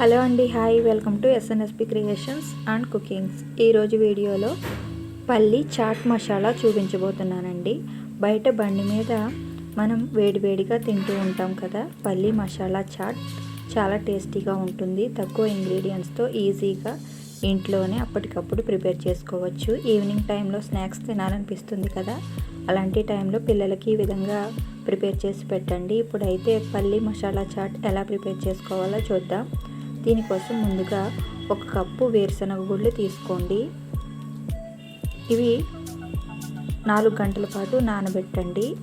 Hello అండి hi. Welcome to SNSP creations and cookings ఈరోజు వీడియోలో పల్లి చాట్ మసాలా చూపించబోతున్నానండి. బయట బండి మీద మనం వేడివేడిగా తింటూ ఉంటాం కదా పల్లి మసాలా చాట్ చాలా టేస్టీగా ఉంటుంది. తక్కువ ఇంగ్రీడియంట్స్తో ఈజీగా ఇంట్లోనే అప్పటికప్పుడు ప్రిపేర్ చేసుకోవచ్చు. ఈవినింగ్ టైంలో స్నాక్స్ తినాలనిపిస్తుంది కదా అలాంటి టైంలో పిల్లలకి ఈ విధంగా ప్రిపేర్ చేసి పెట్టండి. ఇప్పుడైతే పల్లి మసాలా చాట్ ఎలా ప్రిపేర్ చేసుకోవాలో చూద్దాం. దీనికోసం ముందుగా ఒక కప్పు వేరుశనగ గుళ్ళు తీసుకోండి. ఇవి నాలుగు గంటల పాటు నానబెట్టండి.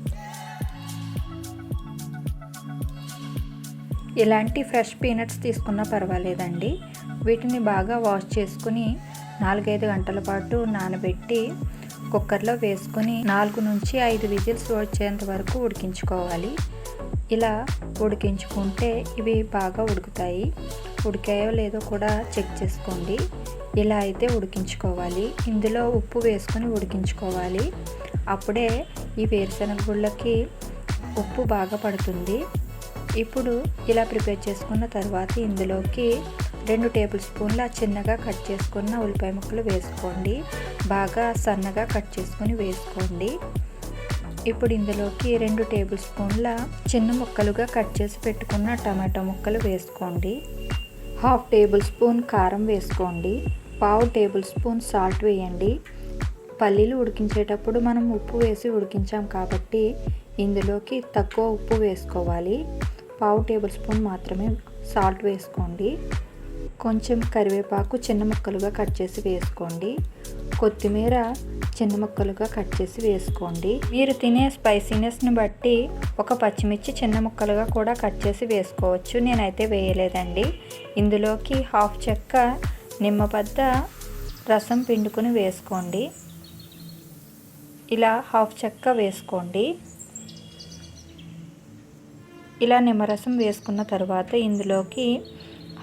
ఇలాంటి ఫ్రెష్ పీనట్స్ తీసుకున్నా పర్వాలేదండి. వీటిని బాగా వాష్ చేసుకుని నాలుగైదు గంటల పాటు నానబెట్టి కుక్కర్లో వేసుకొని నాలుగు నుంచి ఐదు విజిల్స్ వచ్చేంత వరకు ఉడికించుకోవాలి. ఇలా ఉడికించుకుంటే ఇవి బాగా ఉడుకుతాయి. ఉడికాయో లేదో కూడా చెక్ చేసుకోండి. ఇలా అయితే ఉడికించుకోవాలి. ఇందులో ఉప్పు వేసుకొని ఉడికించుకోవాలి. అప్పుడే ఈ వేరుశనగ గుళ్ళకి ఉప్పు బాగా పడుతుంది. ఇప్పుడు ఇలా ప్రిపేర్ చేసుకున్న తర్వాత ఇందులోకి రెండు టేబుల్ స్పూన్ల చిన్నగా కట్ చేసుకున్న ఉల్లిపాయ ముక్కలు వేసుకోండి. బాగా సన్నగా కట్ చేసుకొని వేసుకోండి. ఇప్పుడు ఇందులోకి రెండు టేబుల్ స్పూన్ల చిన్న ముక్కలుగా కట్ చేసి పెట్టుకున్న టమాటో ముక్కలు వేసుకోండి. హాఫ్ టేబుల్ స్పూన్ కారం వేసుకోండి. పావు టేబుల్ స్పూన్ సాల్ట్ వేయండి. పల్లీలు ఉడికించేటప్పుడు మనం ఉప్పు వేసి ఉడికించాం కాబట్టి ఇందులోకి తక్కువ ఉప్పు వేసుకోవాలి. పావు టేబుల్ స్పూన్ మాత్రమే సాల్ట్ వేసుకోండి. కొంచెం కరివేపాకు చిన్న ముక్కలుగా కట్ చేసి వేసుకోండి. కొత్తిమీర చిన్న ముక్కలుగా కట్ చేసి వేసుకోండి. మీరు తినే స్పైసీనెస్ని బట్టి ఒక పచ్చిమిర్చి చిన్న ముక్కలుగా కూడా కట్ చేసి వేసుకోవచ్చు. నేనైతే వేయలేదండి. ఇందులోకి హాఫ్ చెక్క నిమ్మబద్ద రసం పిండుకుని వేసుకోండి. ఇలా హాఫ్ చెక్క వేసుకోండి. ఇలా నిమ్మరసం వేసుకున్న తర్వాత ఇందులోకి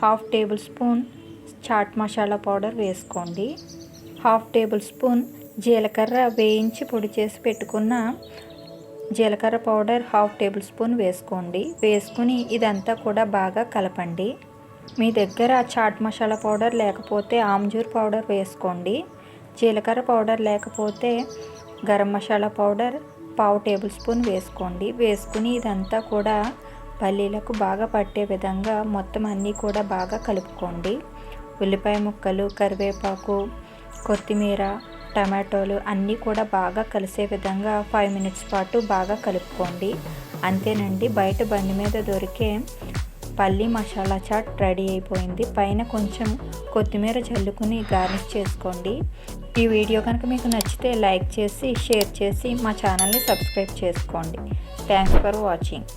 half tablespoon chaat masala powder వేసుకోండి. హాఫ్ టేబుల్ స్పూన్ జీలకర్ర వేయించి పొడి చేసి పెట్టుకున్న జీలకర్ర పౌడర్ హాఫ్ టేబుల్ స్పూన్ వేసుకోండి. వేసుకుని ఇదంతా కూడా బాగా కలపండి. మీ దగ్గర చాట్ మసాలా పౌడర్ లేకపోతే ఆమ్జూర్ పౌడర్ వేసుకోండి. జీలకర్ర పౌడర్ లేకపోతే గరం మసాలా పౌడర్ పావు టేబుల్ స్పూన్ వేసుకోండి. వేసుకుని ఇదంతా కూడా పల్లీలకు బాగా పట్టే విధంగా మొత్తం అన్నీ కూడా బాగా కలుపుకోండి. ఉల్లిపాయ ముక్కలు కరివేపాకు కొత్తిమీర టమాటోలు అన్నీ కూడా బాగా కలిసే విధంగా ఫైవ్ మినిట్స్ పాటు బాగా కలుపుకోండి. అంతేనండి బయట బండి మీద దొరికే పల్లీ మసాలా చాట్ రెడీ అయిపోయింది. పైన కొంచెం కొత్తిమీర చల్లుకుని గార్నిష్ చేసుకోండి. ఈ వీడియో కనుక మీకు నచ్చితే లైక్ చేసి షేర్ చేసి మా ఛానల్ని సబ్స్క్రైబ్ చేసుకోండి. Thanks for watching